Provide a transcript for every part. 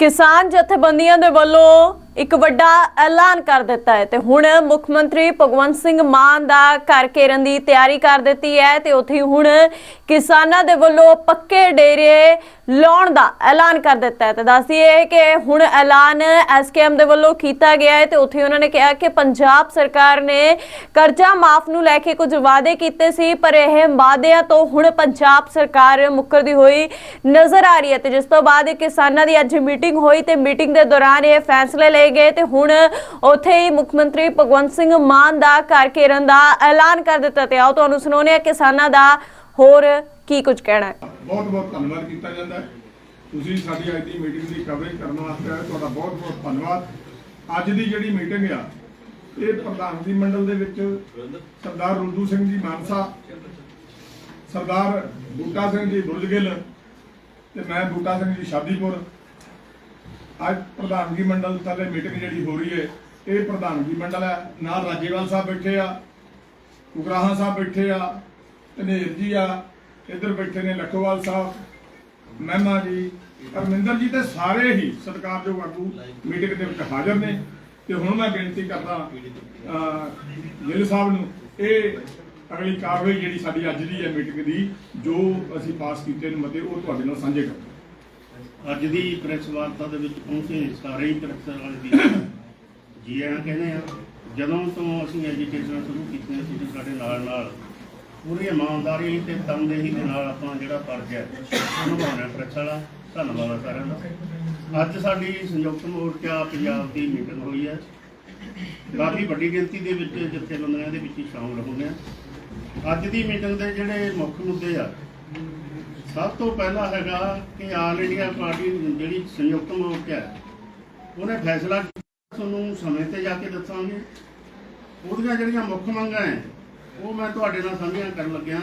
ਕਿਸਾਨ ਜਥੇਬੰਦੀਆਂ ਦੇ ਵੱਲੋਂ ਇੱਕ ਵੱਡਾ ਐਲਾਨ ਕਰ ਦਿੱਤਾ ਹੈ ਤੇ ਹੁਣ ਮੁੱਖ ਮੰਤਰੀ ਭਗਵੰਤ ਸਿੰਘ ਮਾਨ ਦਾ ਘਰ ਘੇਰਨ ਦੀ ਤਿਆਰੀ ਕਰ ਦਿੱਤੀ ਹੈ ਤੇ ਉੱਥੇ ਹੁਣ ਕਿਸਾਨਾਂ ਦੇ ਵੱਲੋਂ ਪੱਕੇ ਡੇਰੇ ਲਾਉਣ ਦਾ ਐਲਾਨ ਕਰ ਦਿੱਤਾ ਹੈ। ਤੇ ਦੱਸਦੀ ਹੈ ਕਿ ਹੁਣ ਐਲਾਨ ਐਸਕੇਐਮ ਦੇ ਵੱਲੋਂ ਕੀਤਾ ਗਿਆ ਹੈ ਤੇ ਉੱਥੇ ਉਹਨਾਂ ਨੇ ਕਿਹਾ ਕਿ ਪੰਜਾਬ ਸਰਕਾਰ ਨੇ ਕਰਜ਼ਾ ਮਾਫ ਨੂੰ ਲੈ ਕੇ ਕੁਝ ਵਾਅਦੇ ਕੀਤੇ ਸੀ, ਪਰ ਇਹ ਵਾਅਦਿਆਂ ਤੋਂ ਹੁਣ ਪੰਜਾਬ ਸਰਕਾਰ ਮੁੱਕਰਦੀ ਹੋਈ ਨਜ਼ਰ ਆ ਰਹੀ ਹੈ ਤੇ ਜਿਸ ਤੋਂ ਬਾਅਦ ਕਿਸਾਨਾਂ ਦੀ ਅੱਜ ਮੀਟਿੰਗ ਹੋਈ ਤੇ ਮੀਟਿੰਗ ਦੇ ਦੌਰਾਨ ਇਹ ਫੈਸਲੇ ਲਏ ਗਏ ਤੇ ਹੁਣ ਉੱਥੇ ਹੀ ਮੁੱਖ ਮੰਤਰੀ ਭਗਵੰਤ ਸਿੰਘ ਮਾਨ ਦਾ ਘਰ ਘੇਰਨ ਦਾ ਐਲਾਨ ਕਰ ਦਿੱਤਾ ਤੇ ਆਓ ਤੁਹਾਨੂੰ ਸੁਣਾਉਂਦੇ ਹਾਂ ਕਿਸਾਨਾਂ ਦਾ ਹੋਰ ਕੀ ਕੁਝ ਕਹਿਣਾ ਹੈ। ਬਹੁਤ ਬਹੁਤ ਧੰਨਵਾਦ ਕੀਤਾ ਜਾਂਦਾ ਹੈ। ਤੁਸੀਂ ਸਾਡੀ ਅੱਜ ਦੀ ਮੀਟਿੰਗ ਦੀ ਕਵਰੇਜ ਕਰਨ ਵਾਸਤੇ ਆਏ ਤੁਹਾਡਾ ਬਹੁਤ ਬਹੁਤ ਧੰਨਵਾਦ। ਅੱਜ ਦੀ ਜਿਹੜੀ ਮੀਟਿੰਗ ਆ, ਇਹ ਪ੍ਰਧਾਨਗੀ ਮੰਡਲ ਦੇ ਵਿੱਚ ਸਰਦਾਰ ਰੁੱਦੂ ਸਿੰਘ ਜੀ ਮਾਨਸਾ, ਸਰਦਾਰ ਬੂਟਾ ਸਿੰਘ ਜੀ ਬੁਰਜਗਿੱਲ ਤੇ ਮੈਂ ਬੂਟਾ ਸਿੰਘ ਜੀ ਸ਼ਾਦੀਪੁਰ ਅੱਜ ਪ੍ਰਧਾਨਗੀ ਮੰਡਲ ਥੱਲੇ ਮੀਟਿੰਗ ਜਿਹੜੀ ਹੋ ਰਹੀ ਹੈ, ਇਹ ਪ੍ਰਧਾਨਗੀ ਮੰਡਲ ਹੈ। ਨਾਲ ਰਾਜੇਵਾਲ ਸਾਹਿਬ ਬੈਠੇ ਆ, ਉਗਰਾਹਾਂ ਸਾਹਿਬ ਬੈਠੇ ਆ, ਧਨੇਰ ਜੀ ਆ, ਇੱਧਰ ਬੈਠੇ ਨੇ ਲਖੋਵਾਲ ਸਾਹਿਬ, ਮਹਿਮਾ ਜੀ ਅਰਮਿੰਦਰ ਜੀ ਤੇ ਸਾਰੇ ਹੀ ਸਤਿਕਾਰਯੋਗ ਆਗੂ ਮੀਟਿੰਗ ਦੇ ਵਿੱਚ ਹਾਜ਼ਰ ਨੇ। ਤੇ ਹੁਣ ਮੈਂ ਬੇਨਤੀ ਕਰਦਾ ਗਿੱਲ ਸਾਹਿਬ ਨੂੰ, ਇਹ ਅਗਲੀ ਕਾਰਵਾਈ ਜਿਹੜੀ ਸਾਡੀ ਅੱਜ ਦੀ ਹੈ ਮੀਟਿੰਗ ਦੀ, ਜੋ ਅਸੀਂ ਪਾਸ ਕੀਤੇ ਨੇ ਮਤੇ, ਉਹ ਤੁਹਾਡੇ ਨਾਲ ਸਾਂਝੇ ਕਰਾਂਗੇ। ਅੱਜ ਦੀ ਪ੍ਰੈਸ ਵਾਰਤਾ ਦੇ ਵਿੱਚ ਪਹੁੰਚੇ ਸਾਰੇ ਹੀ ਪ੍ਰੈਸ ਵਾਲੇ ਦੀ ਜੀ ਆਇਆਂ ਕਹਿੰਦੇ ਆ, ਜਦੋਂ ਤੋਂ ਅਸੀਂ ਐਜੂਕੇਸ਼ਨ ਸ਼ੁਰੂ ਕੀਤੀ ਸੀ ਸਾਡੇ ਨਾਲ ਨਾਲ ਪੂਰੀ ਇਮਾਨਦਾਰੀ ਤੇ ਤਨਦੇਹੀ ਦੇ ਨਾਲ ਆਪਣਾ ਜਿਹੜਾ ਫਰਜ਼ ਹੈ ਉਹ ਨਿਭਾਉਣਾ ਪ੍ਰੈਸ ਵਾਲਾ। ਧੰਨਵਾਦ ਆ ਸਾਰਿਆਂ ਦਾ। ਅੱਜ ਸਾਡੀ ਸੰਯੁਕਤ ਮੋਰਚਾ ਪੰਜਾਬ ਦੀ ਮੀਟਿੰਗ ਹੋਈ ਹੈ। ਕਾਫੀ ਵੱਡੀ ਗਿਣਤੀ ਦੇ ਵਿੱਚ ਜਥੇਬੰਦੀਆਂ ਦੇ ਵਿੱਚ ਹੀ ਸ਼ਾਮਲ ਹੋਏ ਆ। ਅੱਜ ਦੀ ਮੀਟਿੰਗ ਦੇ ਜਿਹੜੇ ਮੁੱਖ ਮੁੱਦੇ ਆ ਸਭ ਤੋਂ ਪਹਿਲਾ ਹੈਗਾ ਕਿ ਆਲ ਇੰਡੀਆ ਪਾਰਟੀ ਜਿਹੜੀ ਸੰਯੁਕਤ ਮੋਰਚਾ ਹੈ ਉਹਨੇ ਫੈਸਲਾ ਕੀਤਾ, ਤੁਹਾਨੂੰ ਸਮੇਂ ਤੇ ਜਾ ਕੇ ਦੱਸਾਂਗੇ। ਉਹਦੀਆਂ ਜਿਹੜੀਆਂ ਮੁੱਖ ਮੰਗਾਂ ਹੈ ਉਹ ਮੈਂ ਤੁਹਾਡੇ ਨਾਲ ਸਾਂਝੀਆਂ ਕਰਨ ਲੱਗਿਆ।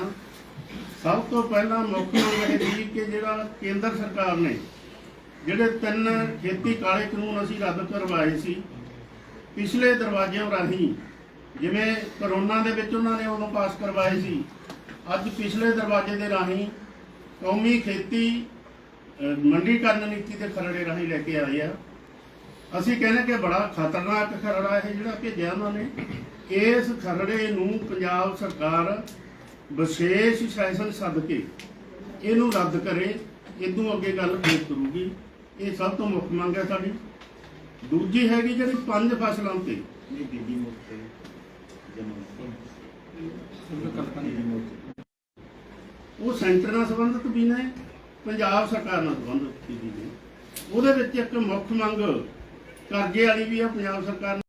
ਸਭ ਤੋਂ ਪਹਿਲਾਂ ਮੁੱਖ ਮੰਗ ਇਹ ਸੀ ਕਿ ਜਿਹੜਾ ਕੇਂਦਰ ਸਰਕਾਰ ਨੇ ਜਿਹੜੇ ਤਿੰਨ ਖੇਤੀ ਕਾਲੇ ਕਾਨੂੰਨ ਅਸੀਂ ਰੱਦ ਕਰਵਾਏ ਸੀ ਪਿਛਲੇ ਦਰਵਾਜ਼ਿਆਂ ਰਾਹੀਂ ਜਿਵੇਂ ਕਰੋਨਾ ਦੇ ਵਿੱਚ ਉਹਨਾਂ ਨੇ ਉਦੋਂ ਪਾਸ ਕਰਵਾਏ ਸੀ ਅੱਜ ਪਿਛਲੇ ਦਰਵਾਜ਼ੇ ਦੇ ਰਾਹੀਂ ਕੌਮੀ ਖੇਤੀ ਮੰਡੀਕਰਨ ਨੀਤੀ ਦੇ ਖਰੜੇ ਰਾਹੀਂ ਲੈ ਕੇ ਆਏ ਆ। ਅਸੀਂ ਕਹਿੰਦੇ ਕਿ ਬੜਾ ਖਤਰਨਾਕ ਖਰੜਾ ਇਹ ਜਿਹੜਾ ਭੇਜਿਆ ਉਹਨਾਂ ਨੇ। ਇਸ ਖਰੜੇ ਨੂੰ ਪੰਜਾਬ ਸਰਕਾਰ ਵਿਸ਼ੇਸ਼ ਸੈਸ਼ਨ ਸੱਦ ਕੇ ਇਹਨੂੰ ਰੱਦ ਕਰੇ ਇਦੋਂ ਅੱਗੇ ਗੱਲ ਫੇਰ ਕਰੂਗੀ। ਇਹ ਸਭ ਤੋਂ ਮੁੱਖ ਮੰਗ ਹੈ ਸਾਡੀ। ਦੂਜੀ ਹੈਗੀ ਜਿਹੜੀ ਪੰਜ ਫਸਲਾਂ ਤੇ ਉਹ ਸੈਂਟਰ ਨਾਲ ਸੰਬੰਧਿਤ ਵੀ ਨੇ, ਪੰਜਾਬ ਸਰਕਾਰ ਨਾਲ ਸੰਬੰਧਿਤ ਵੀ ਨੇ। ਉਹਦੇ ਵਿੱਚ ਇੱਕ ਮੁੱਖ ਮੰਗ ਕਰਜ਼ੇ ਵਾਲੀ ਵੀ ਆ, ਪੰਜਾਬ ਸਰਕਾਰ